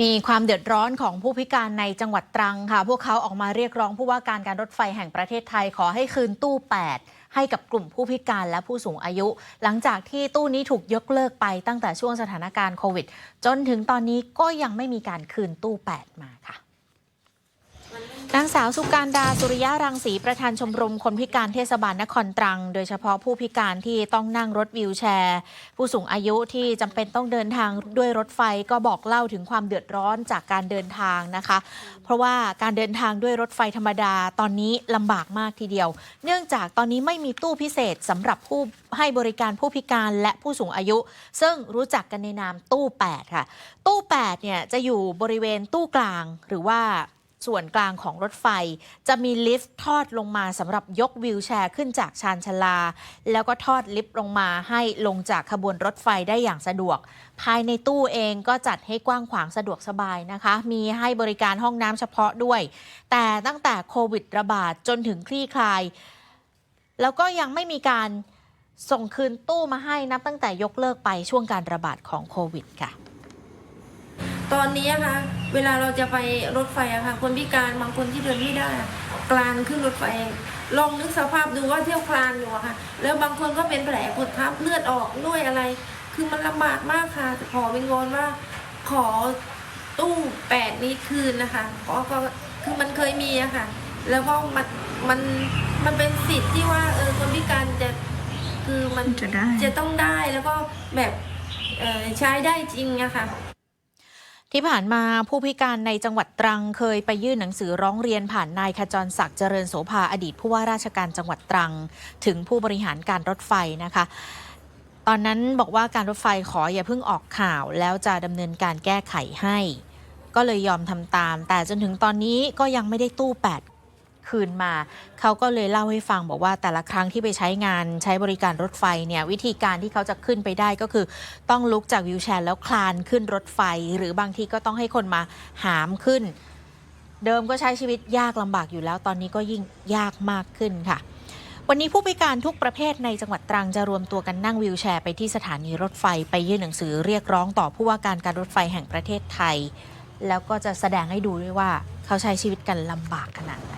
มีความเดือดร้อนของผู้พิการในจังหวัดตรังค่ะ พวกเขาออกมาเรียกร้องผู้ว่าการการรถไฟแห่งประเทศไทยขอให้คืนตู้ 8 ให้กับกลุ่มผู้พิการและผู้สูงอายุ หลังจากที่ตู้นี้ถูกยกเลิกไปตั้งแต่ช่วงสถานการณ์โควิด จนถึงตอนนี้ก็ยังไม่มีการคืนตู้ 8 มาค่ะ นางสาวสุการดาสุริยะรังสีประธานชมรมคนพิการเทศบาลนครตรัง โดยเฉพาะผู้พิการที่ต้องนั่งรถวีลแชร์ ผู้สูงอายุที่จำเป็นต้องเดินทางด้วยรถไฟก็บอกเล่าถึงความเดือดร้อนจากการเดินทางนะคะ เพราะว่าการเดินทางด้วยรถไฟธรรมดาตอนนี้ลำบากมากทีเดียว เนื่องจากตอนนี้ไม่มีตู้พิเศษสำหรับผู้ให้บริการผู้พิการและผู้สูงอายุ ซึ่งรู้จักกันในนามตู้ 8 ค่ะ ตู้8เนี่ยจะอยู่บริเวณตู้กลางหรือว่า ส่วนกลางของรถไฟ จะมีลิฟต์ทอดลงมาสำหรับยกวิวแชร์ขึ้นจากชานชาลา แล้วก็ทอดลิฟต์ลงมาให้ลงจากขบวนรถไฟได้อย่างสะดวก ภายในตู้เองก็จัดให้กว้างขวางสะดวกสบายนะคะ มีให้บริการห้องน้ำเฉพาะด้วย แต่ตั้งแต่โควิดระบาดจนถึงคลี่คลาย แล้วก็ยังไม่มีการส่งคืนตู้มาให้นับตั้งแต่ยกเลิกไปช่วงการระบาดของโควิดค่ะ ตอนนี้อะค่ะ เวลาเราจะไปรถไฟอะค่ะ คนพิการบางคนที่เดินไม่ได้อะกลานขึ้นรถไฟ ลองนึกสภาพดูว่าเที่ยวคลานอยู่อะค่ะ แล้วบางคนก็เป็นแผลกดทับเลือดออกด้วยอะไร คือมันลำบากมากค่ะขอเป็นงอนว่าขอตู้แปดนี้คืนนะคะขอก็คือมันเคยมีอะค่ะ แล้วก็มันมันมันเป็นสิทธิ์ที่ว่าเออคนพิการจะคือมันจะได้จะต้องได้แล้วก็แบบเอ่อใช้ได้จริงอะค่ะ ที่ผ่านมาผู้พิการในจังหวัดตรังเคยไปยื่นหนังสือร้องเรียนผ่านนายขจรศักดิ์เจริญโสภาอดีตผู้ว่าราชการจังหวัดตรัง ถึงผู้บริหารการรถไฟนะคะ ตอนนั้นบอกว่าการรถไฟขออย่าเพิ่งออกข่าว แล้วจะดำเนินการแก้ไขให้ ก็เลยยอมทำตาม แต่จนถึงตอนนี้ก็ยังไม่ได้ตู้8 คืนมา เขาก็เลยเล่าให้ฟังบอกว่าแต่ละครั้งที่ไปใช้งานใช้บริการรถไฟเนี่ยวิธีการที่เขาจะขึ้นไปได้ก็คือ ต้องลุกจากวิวแชร์แล้วคลานขึ้นรถไฟ หรือบางทีก็ต้องให้คนมาหามขึ้น เดิมก็ใช้ชีวิตยากลำบากอยู่แล้ว ตอนนี้ก็ยิ่งยากมากขึ้นค่ะวันนี้ผู้พิการทุกประเภทในจังหวัดตรังจะรวมตัวกันนั่งวิวแชร์ไปที่สถานีรถไฟไปยื่นหนังสือเรียกร้องต่อผู้ว่าการการรถไฟแห่งประเทศไทย แล้วก็จะแสดงให้ดูด้วยว่าเขาใช้ชีวิตกันลำบากขนาด